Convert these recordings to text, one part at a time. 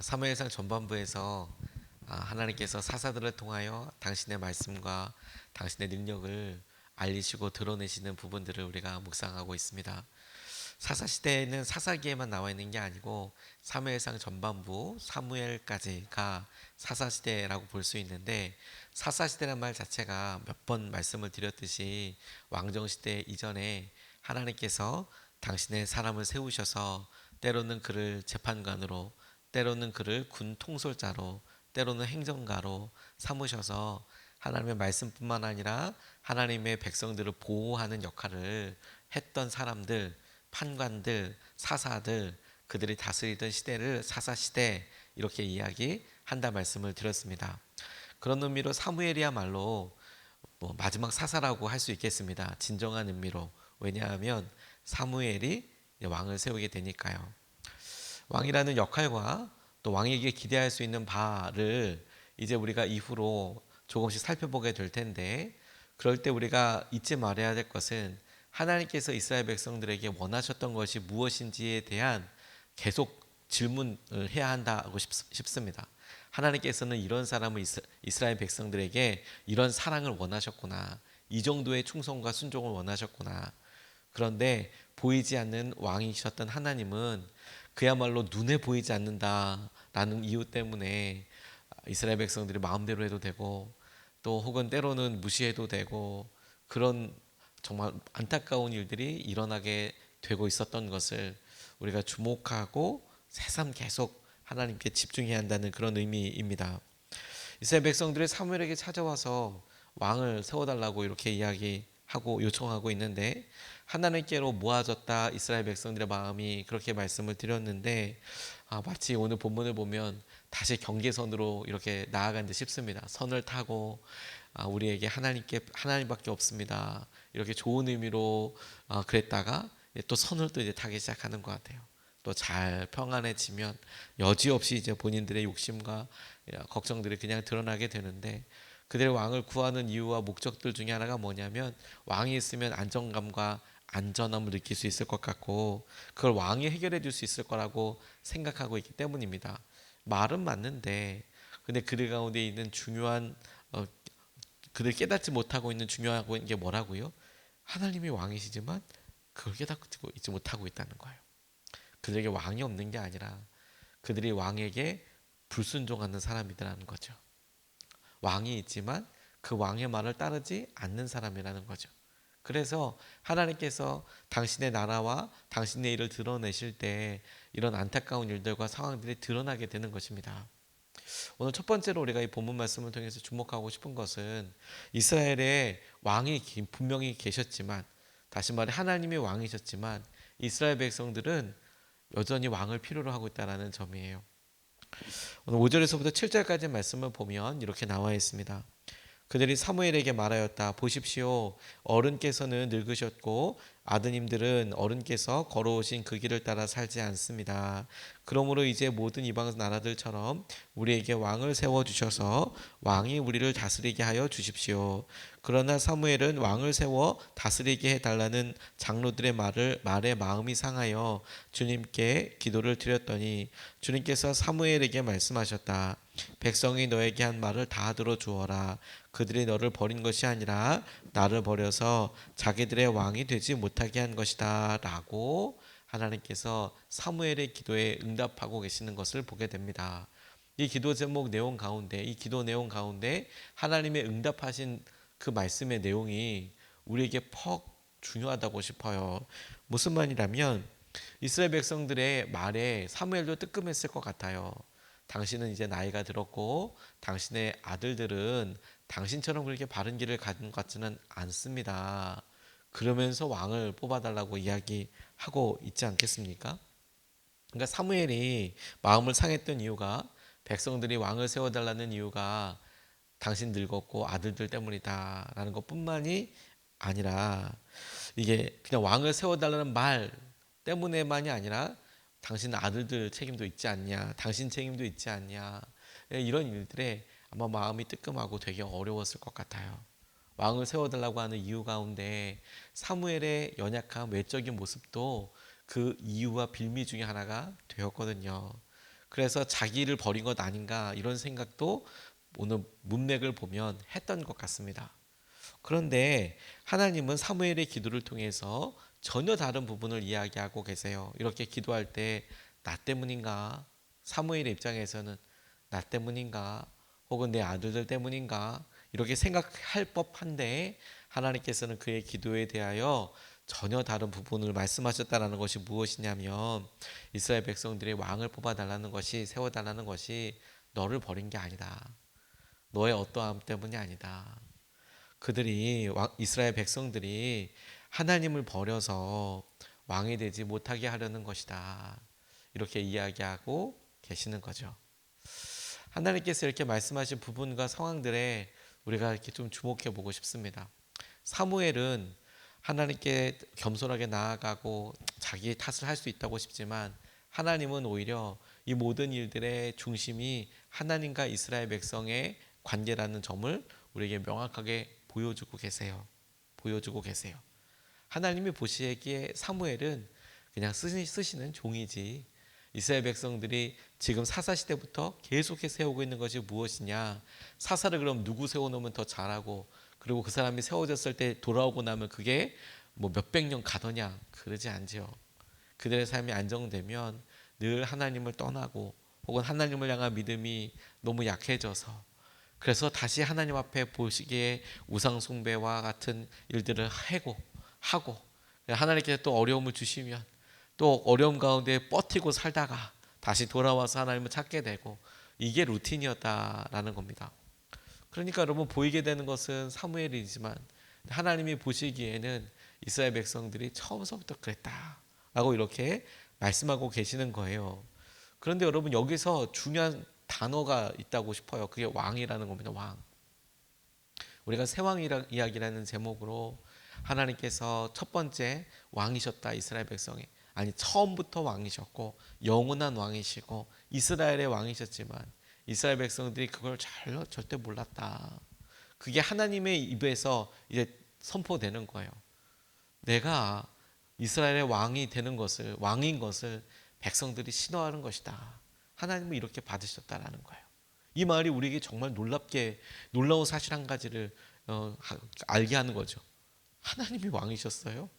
사무엘상 전반부에서 아, 하나님께서 사사들을 통하여 당신의 말씀과 당신의 능력을 알리시고 드러내시는 부분들을 우리가 묵상하고 있습니다. 사사 시대에는 사사기에만 나와 있는 게 아니고 사무엘상 전반부 사무엘까지가 사사 시대라고 볼 수 있는데 사사 시대란 말 자체가 몇 번 말씀을 드렸듯이 왕정 시대 이전에 하나님께서 당신의 사람을 세우셔서 때로는 그를 재판관으로 때로는 그를 군 통솔자로 때로는 행정가로 삼으셔서 하나님의 말씀뿐만 아니라 하나님의 백성들을 보호하는 역할을 했던 사람들, 판관들, 사사들, 그들이 다스리던 시대를 사사 시대 이렇게 이야기한다 말씀을 드렸습니다. 그런 의미로 사무엘이야말로 뭐 마지막 사사라고 할 수 있겠습니다. 진정한 의미로 왜냐하면 사무엘이 왕을 세우게 되니까요. 왕이라는 역할과 또 왕에게 기대할 수 있는 바를 이제 우리가 이후로 조금씩 살펴보게 될 텐데 그럴 때 우리가 잊지 말아야 될 것은 하나님께서 이스라엘 백성들에게 원하셨던 것이 무엇인지에 대한 계속 질문을 해야 한다고 싶습니다. 하나님께서는 이런 사람을 이스라엘 백성들에게 이런 사랑을 원하셨구나. 이 정도의 충성과 순종을 원하셨구나. 그런데 보이지 않는 왕이셨던 하나님은 그야말로 눈에 보이지 않는다라는 이유 때문에 이스라엘 백성들이 마음대로 해도 되고 또 혹은 때로는 무시해도 되고 그런 정말 안타까운 일들이 일어나게 되고 있었던 것을 우리가 주목하고 새삼 계속 하나님께 집중해야 한다는 그런 의미입니다. 이스라엘 백성들이 사무엘에게 찾아와서 왕을 세워달라고 이렇게 이야기 하고 요청하고 있는데 하나님께로 모아졌다 이스라엘 백성들의 마음이 그렇게 말씀을 드렸는데 아, 마치 오늘 본문을 보면 다시 경계선으로 이렇게 나아간 듯 싶습니다. 선을 타고 아, 우리에게 하나님께 하나님밖에 없습니다. 이렇게 좋은 의미로 아, 그랬다가 또 선을 또 이제 타기 시작하는 것 같아요. 또 잘 평안해지면 여지없이 이제 본인들의 욕심과 걱정들이 그냥 드러나게 되는데 그들의 왕을 구하는 이유와 목적들 중에 하나가 뭐냐면 왕이 있으면 안정감과 안전함을 느낄 수 있을 것 같고 그걸 왕이 해결해 줄 수 있을 거라고 생각하고 있기 때문입니다. 말은 맞는데 근데 그들 가운데 있는 중요한 어, 그들 깨닫지 못하고 있는 중요한 게 뭐라고요? 하나님이 왕이시지만 그걸 깨닫고 있지 못하고 있다는 거예요. 그들에게 왕이 없는 게 아니라 그들이 왕에게 불순종하는 사람이라는 거죠. 왕이 있지만 그 왕의 말을 따르지 않는 사람이라는 거죠. 그래서 하나님께서 당신의 나라와 당신의 일을 드러내실 때 이런 안타까운 일들과 상황들이 드러나게 되는 것입니다. 오늘 첫 번째로 우리가 이 본문 말씀을 통해서 주목하고 싶은 것은 이스라엘의 왕이 분명히 계셨지만 다시 말해 하나님이 왕이셨지만 이스라엘 백성들은 여전히 왕을 필요로 하고 있다는 점이에요. 오늘 5절에서부터 7절까지 말씀을 보면 이렇게 나와 있습니다. 그들이 사무엘에게 말하였다. 보십시오. 어른께서는 늙으셨고 아드님들은 어른께서 걸어오신 그 길을 따라 살지 않습니다. 그러므로 이제 모든 이방 나라들처럼 우리에게 왕을 세워 주셔서 왕이 우리를 다스리게 하여 주십시오. 그러나 사무엘은 왕을 세워 다스리게 해 달라는 장로들의 말을 말에 마음이 상하여 주님께 기도를 드렸더니 주님께서 사무엘에게 말씀하셨다. 백성이 너에게 한 말을 다 들어 주어라. 그들이 너를 버린 것이 아니라 나를 버려서 자기들의 왕이 되지 못 하게 한 것이다라고 하나님께서 사무엘의 기도에 응답하고 계시는 것을 보게 됩니다. 이 기도 제목 내용 가운데 이 기도 내용 가운데 하나님의 응답하신 그 말씀의 내용이 우리에게 퍽 중요하다고 싶어요. 무슨 말이라면 이스라엘 백성들의 말에 사무엘도 뜨끔했을 것 같아요. 당신은 이제 나이가 들었고 당신의 아들들은 당신처럼 그렇게 바른 길을 가는 것 같지는 않습니다. 그러면서 왕을 뽑아달라고 이야기하고 있지 않겠습니까? 그러니까 사무엘이 마음을 상했던 이유가 백성들이 왕을 세워달라는 이유가 당신 늙었고 아들들 때문이다라는 것뿐만이 아니라 이게 그냥 왕을 세워달라는 말 때문에만이 아니라 당신 아들들 책임도 있지 않냐, 당신 책임도 있지 않냐 이런 일들에 아마 마음이 뜨끔하고 되게 어려웠을 것 같아요. 왕을 세워달라고 하는 이유 가운데 사무엘의 연약한 외적인 모습도 그 이유와 빌미 중에 하나가 되었거든요. 그래서 자기를 버린 것 아닌가 이런 생각도 오늘 문맥을 보면 했던 것 같습니다. 그런데 하나님은 사무엘의 기도를 통해서 전혀 다른 부분을 이야기하고 계세요. 이렇게 기도할 때 나 때문인가? 사무엘의 입장에서는 나 때문인가? 혹은 내 아들들 때문인가? 이렇게 생각할 법한데 하나님께서는 그의 기도에 대하여 전혀 다른 부분을 말씀하셨다라는 것이 무엇이냐면 이스라엘 백성들의 왕을 뽑아 달라는 것이 세워 달라는 것이 너를 버린 게 아니다. 너의 어떠함 때문이 아니다. 그들이 왕- 이스라엘 백성들이 하나님을 버려서 왕이 되지 못하게 하려는 것이다. 이렇게 이야기하고 계시는 거죠. 하나님께서 이렇게 말씀하신 부분과 상황들에 우리가 이렇게 좀 주목해 보고 싶습니다. 사무엘은 하나님께 겸손하게 나아가고 자기의 탓을 할 수 있다고 싶지만 하나님은 오히려 이 모든 일들의 중심이 하나님과 이스라엘 백성의 관계라는 점을 우리에게 명확하게 보여주고 계세요. 보여주고 계세요. 하나님이 보시기에 사무엘은 그냥 쓰시, 쓰시는 종이지. 이스라엘 백성들이 지금 사사 시대부터 계속해서 세우고 있는 것이 무엇이냐? 사사를 그럼 누구 세워 놓으면 더 잘하고 그리고 그 사람이 세워졌을 때 돌아오고 나면 그게 뭐 몇백 년 가더냐? 그러지 않지요. 그들의 삶이 안정되면 늘 하나님을 떠나고 혹은 하나님을 향한 믿음이 너무 약해져서 그래서 다시 하나님 앞에 보시기에 우상 숭배와 같은 일들을 하고 하고 하나님께서 또 어려움을 주시면 또 어려움 가운데 버티고 살다가 다시 돌아와서 하나님을 찾게 되고 이게 루틴이었다라는 겁니다. 그러니까 여러분 보이게 되는 것은 사무엘이지만 하나님이 보시기에는 이스라엘 백성들이 처음서부터 그랬다라고 이렇게 말씀하고 계시는 거예요. 그런데 여러분 여기서 중요한 단어가 있다고 싶어요. 그게 왕이라는 겁니다. 왕. 우리가 세왕 이야기라는 제목으로 하나님께서 첫 번째 왕이셨다 이스라엘 백성이 아니 처음부터 왕이셨고 영원한 왕이시고 이스라엘의 왕이셨지만 이스라엘 백성들이 그걸 잘 절대 몰랐다. 그게 하나님의 입에서 이제 선포되는 거예요. 내가 이스라엘의 왕이 되는 것을 왕인 것을 백성들이 신호하는 것이다. 하나님은 이렇게 받으셨다라는 거예요. 이 말이 우리에게 정말 놀랍게 놀라운 사실 한 가지를 어, 알게 하는 거죠. 하나님이 왕이셨어요?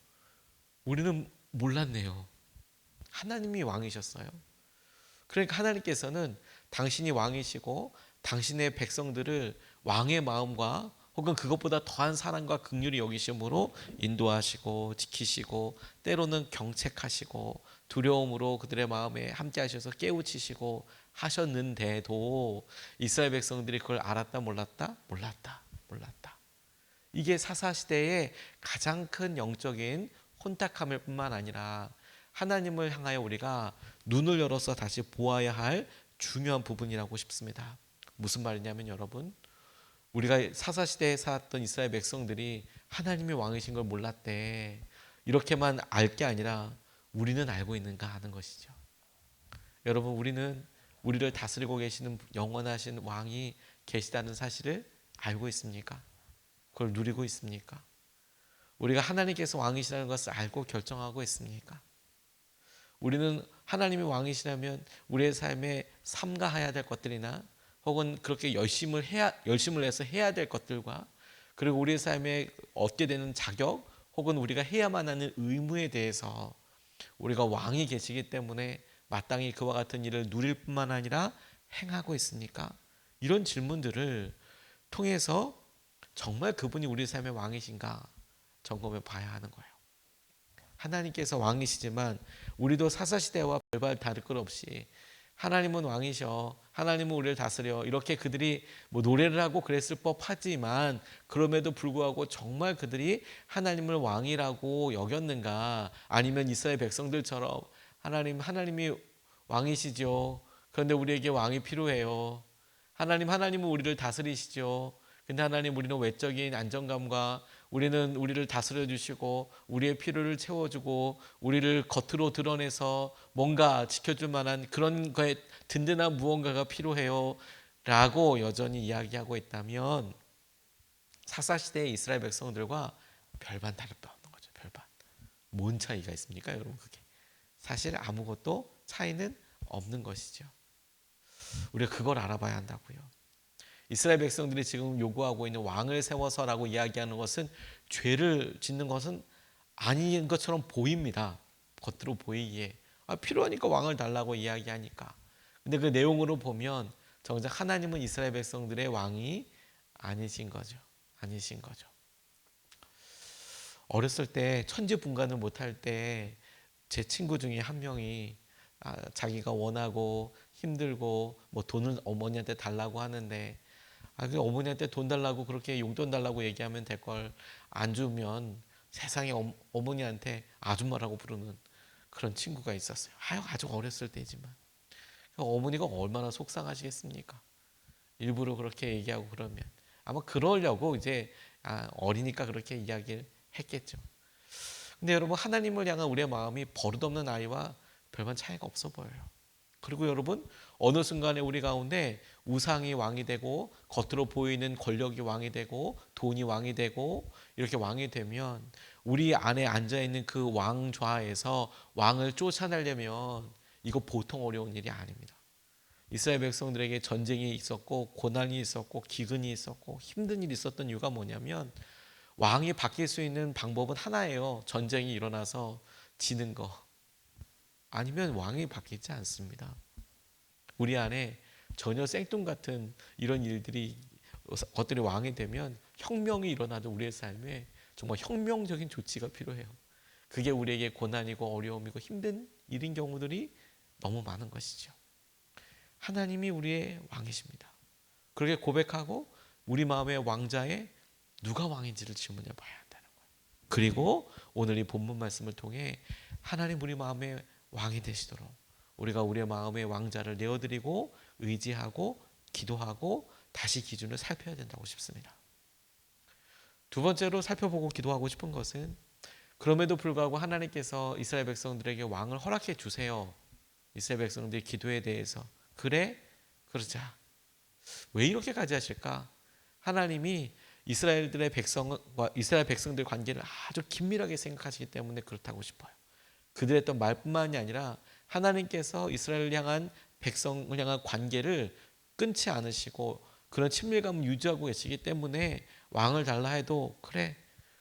우리는 몰랐네요. 하나님이 왕이셨어요. 그러니까 하나님께서는 당신이 왕이시고 당신의 백성들을 왕의 마음과 혹은 그것보다 더한 사랑과 긍휼이 여기심으로 인도하시고 지키시고 때로는 경책하시고 두려움으로 그들의 마음에 함께 하셔서 깨우치시고 하셨는데도 이스라엘 백성들이 그걸 알았다 몰랐다 몰랐다 몰랐다 이게 사사 시대의 가장 큰 영적인 혼탁함일 뿐만 아니라 하나님을 향하여 우리가 눈을 열어서 다시 보아야 할 중요한 부분이라고 싶습니다. 무슨 말이냐면 여러분 우리가 사사 시대에 살았던 이스라엘 백성들이 하나님이 왕이신 걸 몰랐대. 이렇게만 알 게 아니라 우리는 알고 있는가 하는 것이죠. 여러분 우리는 우리를 다스리고 계시는 영원하신 왕이 계시다는 사실을 알고 있습니까? 그걸 누리고 있습니까? 우리가 하나님께서 왕이시라는 것을 알고 결정하고 있습니까? 우리는 하나님이 왕이시라면 우리의 삶에 삼가해야 될 것들이나 혹은 그렇게 열심을 해야 열심을 해서 해야 될 것들과 그리고 우리의 삶에 얻게 되는 자격 혹은 우리가 해야만 하는 의무에 대해서 우리가 왕이 계시기 때문에 마땅히 그와 같은 일을 누릴 뿐만 아니라 행하고 있습니까? 이런 질문들을 통해서 정말 그분이 우리 삶의 왕이신가 점검해 봐야 하는 거예요. 하나님께서 왕이시지만 우리도 사사시대와 별반 다를 것 없이 하나님은 왕이셔. 하나님은 우리를 다스려. 이렇게 그들이 뭐 노래를 하고 그랬을 법하지만 그럼에도 불구하고 정말 그들이 하나님을 왕이라고 여겼는가? 아니면 이스라엘 백성들처럼 하나님 하나님이 왕이시죠. 그런데 우리에게 왕이 필요해요. 하나님 하나님은 우리를 다스리시죠. 근데 하나님 우리는 외적인 안정감과 우리는 우리를 다스려 주시고 우리의 필요를 채워 주고 우리를 겉으로 드러내서 뭔가 지켜 줄 만한 그런 거에 든든한 무언가가 필요해요. 라고 여전히 이야기하고 있다면 사사 시대의 이스라엘 백성들과 별반 다를 바 없는 거죠. 별반. 뭔 차이가 있습니까, 여러분? 그게. 사실 아무것도 차이는 없는 것이죠. 우리가 그걸 알아봐야 한다고요. 이스라엘 백성들이 지금 요구하고 있는 왕을 세워서라고 이야기하는 것은 죄를 짓는 것은 아닌 것처럼 보입니다. 겉으로 보이기에 아, 필요하니까 왕을 달라고 이야기하니까. 근데 그 내용으로 보면 정작 하나님은 이스라엘 백성들의 왕이 아니신 거죠. 아니신 거죠. 어렸을 때 천지분간을 못할 때 제 친구 중에 한 명이 아, 자기가 원하고 힘들고 뭐 돈을 어머니한테 달라고 하는데 아, 그 어머니한테 돈 달라고 그렇게 용돈 달라고 얘기하면 될 걸 안 주면 세상에 어, 어머니한테 아줌마라고 부르는 그런 친구가 있었어요. 아유, 아주 어렸을 때지만. 어머니가 얼마나 속상하시겠습니까? 일부러 그렇게 얘기하고 그러면 아마 그러려고 이제 아, 어리니까 그렇게 이야기를 했겠죠. 근데 여러분 하나님을 향한 우리의 마음이 버릇없는 아이와 별반 차이가 없어 보여요. 그리고 여러분 어느 순간에 우리 가운데 우상이 왕이 되고 겉으로 보이는 권력이 왕이 되고 돈이 왕이 되고 이렇게 왕이 되면 우리 안에 앉아 있는 그 왕좌에서 왕을 쫓아내려면 이거 보통 어려운 일이 아닙니다. 이스라엘 백성들에게 전쟁이 있었고 고난이 있었고 기근이 있었고 힘든 일이 있었던 이유가 뭐냐면 왕이 바뀔 수 있는 방법은 하나예요. 전쟁이 일어나서 지는 거. 아니면 왕이 바뀌지 않습니다. 우리 안에 전혀 생뚱 같은 이런 일들이 것들이 왕이 되면 혁명이 일어나도 우리의 삶에 정말 혁명적인 조치가 필요해요. 그게 우리에게 고난이고 어려움이고 힘든 일인 경우들이 너무 많은 것이죠. 하나님이 우리의 왕이십니다. 그렇게 고백하고 우리 마음의 왕자에 누가 왕인지를 질문해 봐야 한다는 거예요. 그리고 오늘 이 본문 말씀을 통해 하나님 우리 마음의 왕이 되시도록 우리가 우리의 마음의 왕자를 내어드리고 의지하고 기도하고 다시 기준을 살펴야 된다고 싶습니다. 두 번째로 살펴보고 기도하고 싶은 것은 그럼에도 불구하고 하나님께서 이스라엘 백성들에게 왕을 허락해 주세요. 이스라엘 백성들의 기도에 대해서 그래 그러자 왜 이렇게까지 하실까? 하나님이 이스라엘들의 백성과 이스라엘 백성들 관계를 아주 긴밀하게 생각하시기 때문에 그렇다고 싶어요. 그들의 했던 말뿐만이 아니라 하나님께서 이스라엘을 향한 백성을 향한 관계를 끊지 않으시고 그런 친밀감을 유지하고 계시기 때문에 왕을 달라 해도 그래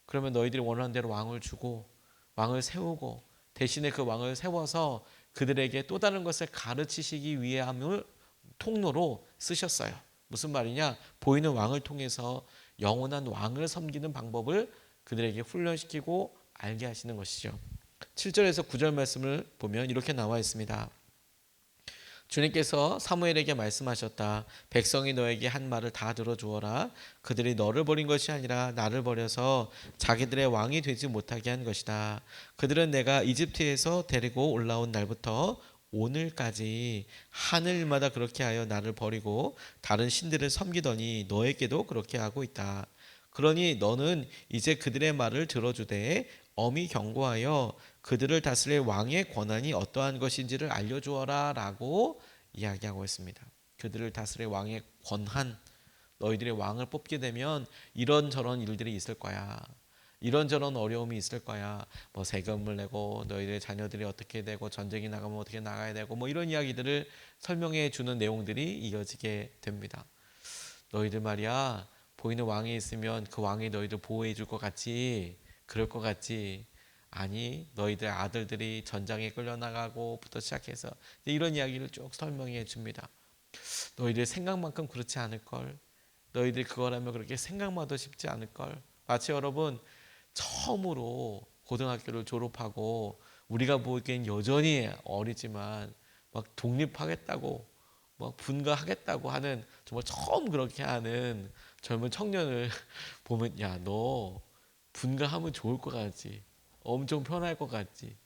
그러면 너희들이 원하는 대로 왕을 주고 왕을 세우고 대신에 그 왕을 세워서 그들에게 또 다른 것을 가르치시기 위함을 통로로 쓰셨어요. 무슨 말이냐? 보이는 왕을 통해서 영원한 왕을 섬기는 방법을 그들에게 훈련시키고 알게 하시는 것이죠. 7절에서 9절 말씀을 보면 이렇게 나와 있습니다. 주님께서 사무엘에게 말씀하셨다. 백성이 너에게 한 말을 다 들어주어라. 그들이 너를 버린 것이 아니라 나를 버려서 자기들의 왕이 되지 못하게 한 것이다. 그들은 내가 이집트에서 데리고 올라온 날부터 오늘까지 하늘마다 그렇게 하여 나를 버리고 다른 신들을 섬기더니 너에게도 그렇게 하고 있다. 그러니 너는 이제 그들의 말을 들어주되 엄히 경고하여 그들을 다스릴 왕의 권한이 어떠한 것인지를 알려주어라라고 이야기하고 있습니다. 그들을 다스릴 왕의 권한, 너희들의 왕을 뽑게 되면 이런저런 일들이 있을 거야. 이런저런 어려움이 있을 거야. 뭐 세금을 내고 너희들 자녀들이 어떻게 되고 전쟁이 나가면 어떻게 나가야 되고 뭐 이런 이야기들을 설명해 주는 내용들이 이어지게 됩니다. 너희들 말이야 보이는 왕이 있으면 그 왕이 너희들 보호해 줄 것 같지 그럴 것 같지 아니 너희들 아들들이 전장에 끌려나가고부터 시작해서 이런 이야기를 쭉 설명해 줍니다. 너희들 생각만큼 그렇지 않을 걸. 너희들 그거라면 그렇게 생각마도 쉽지 않을 걸. 마치 여러분 처음으로 고등학교를 졸업하고 우리가 보기엔 여전히 어리지만 막 독립하겠다고 막 분가하겠다고 하는 정말 처음 그렇게 하는 젊은 청년을 보면 야 너 분가하면 좋을 것 같지 엄청 편할 것 같지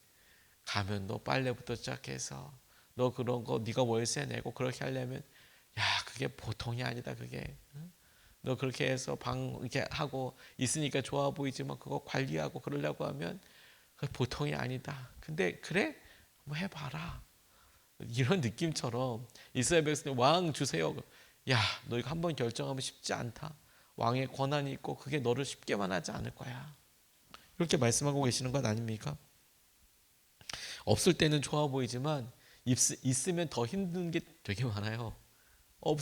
가면 너 빨래부터 시작해서 너 그런 거 네가 월세 내고 그렇게 하려면 야 그게 보통이 아니다 그게 응? 너 그렇게 해서 방 이렇게 하고 있으니까 좋아 보이지만 그거 관리하고 그러려고 하면 그 보통이 아니다. 근데 그래? 뭐 해봐라. 이런 느낌처럼 이스라엘 백성이 왕 주세요. 야, 너 이거 한번 결정하면 쉽지 않다. 왕의 권한이 있고 그게 너를 쉽게만 하지 않을 거야. 이렇게 말씀하고 계시는 건 아닙니까? 없을 때는 좋아 보이지만 있 으면 더 힘든 게 되게 많아요. 없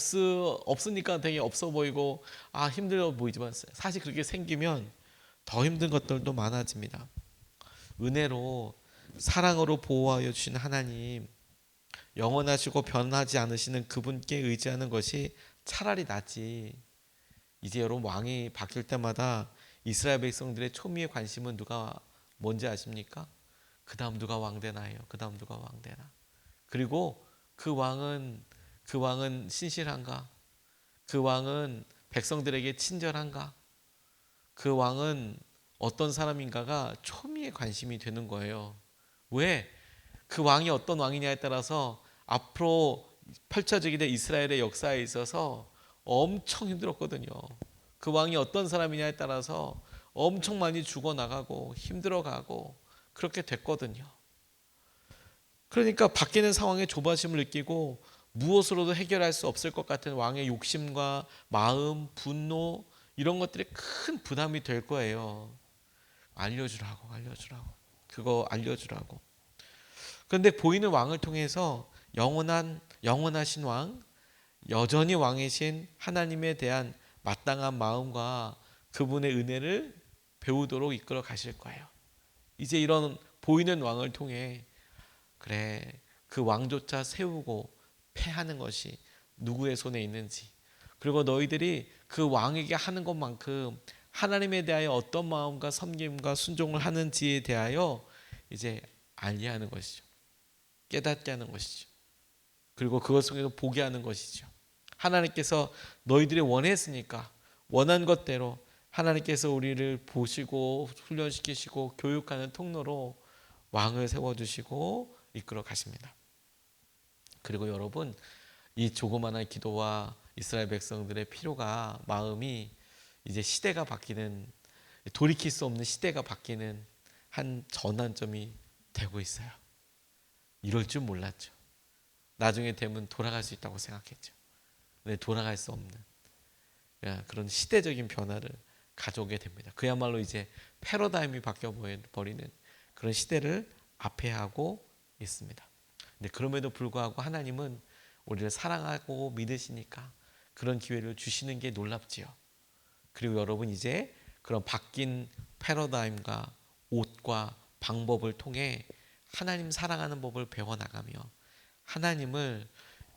없으니까 되게 없어 보이고 아 힘들어 보이지만 사실 그렇게 생기면 더 힘든 것들도 많아집니다. 은혜로 사랑으로 보호하여 주신 하나님 영원하시고 변하지 않으시는 그분께 의지하는 것이 차라리 낫지. 이제 여러분 왕이 바뀔 때마다 이스라엘 백성들의 초미의 관심은 누가 뭔지 아십니까? 그 다음 누가 왕 되나요? 그 다음 누가 왕 되나? 그리고 그 왕은 그 왕은 신실한가? 그 왕은 백성들에게 친절한가? 그 왕은 어떤 사람인가가 초미의 관심이 되는 거예요. 왜? 그 왕이 어떤 왕이냐에 따라서 앞으로 펼쳐지게 될 이스라엘의 역사에 있어서 엄청 힘들었거든요. 그 왕이 어떤 사람이냐에 따라서 엄청 많이 죽어나가고 힘들어가고 그렇게 됐거든요. 그러니까 바뀌는 상황에 조바심을 느끼고 무엇으로도 해결할 수 없을 것 같은 왕의 욕심과 마음, 분노 이런 것들이 큰 부담이 될 거예요. 알려주라고, 알려주라고. 그거 알려주라고. 그런데 보이는 왕을 통해서 영원한 영원하신 왕, 여전히 왕이신 하나님에 대한 마땅한 마음과 그분의 은혜를 배우도록 이끌어 가실 거예요. 이제 이런 보이는 왕을 통해 그래 그 왕조차 세우고 패하는 것이 누구의 손에 있는지 그리고 너희들이 그 왕에게 하는 것만큼 하나님에 대하여 어떤 마음과 섬김과 순종을 하는지에 대하여 이제 알게 하는 것이죠. 깨닫게 하는 것이죠. 그리고 그것 속에서 보게 하는 것이죠. 하나님께서 너희들이 원했으니까 원한 것대로 하나님께서 우리를 보시고 훈련시키시고 교육하는 통로로 왕을 세워주시고 이끌어 가십니다. 그리고 여러분 이 조그마한 기도와 이스라엘 백성들의 필요가 마음이 이제 시대가 바뀌는 돌이킬 수 없는 시대가 바뀌는 한 전환점이 되고 있어요. 이럴 줄 몰랐죠. 나중에 되면 돌아갈 수 있다고 생각했죠. 돌아갈 수 없는 그런 시대적인 변화를 가져오게 됩니다. 그야말로 이제 패러다임이 바뀌어 버리는 그런 시대를 앞에 하고 있습니다. 근데 그럼에도 불구하고 하나님은 우리를 사랑하고 믿으시니까 그런 기회를 주시는 게 놀랍지요. 그리고 여러분 이제 그런 바뀐 패러다임과 옷과 방법을 통해 하나님 사랑하는 법을 배워 나가며 하나님을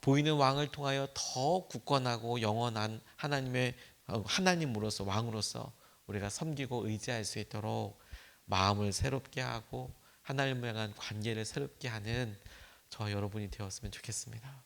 보이는 왕을 통하여 더 굳건하고 영원한 하나님의 어, 하나님으로서 왕으로서 우리가 섬기고 의지할 수 있도록 마음을 새롭게 하고 하나님을 향한 관계를 새롭게 하는 저 여러분이 되었으면 좋겠습니다.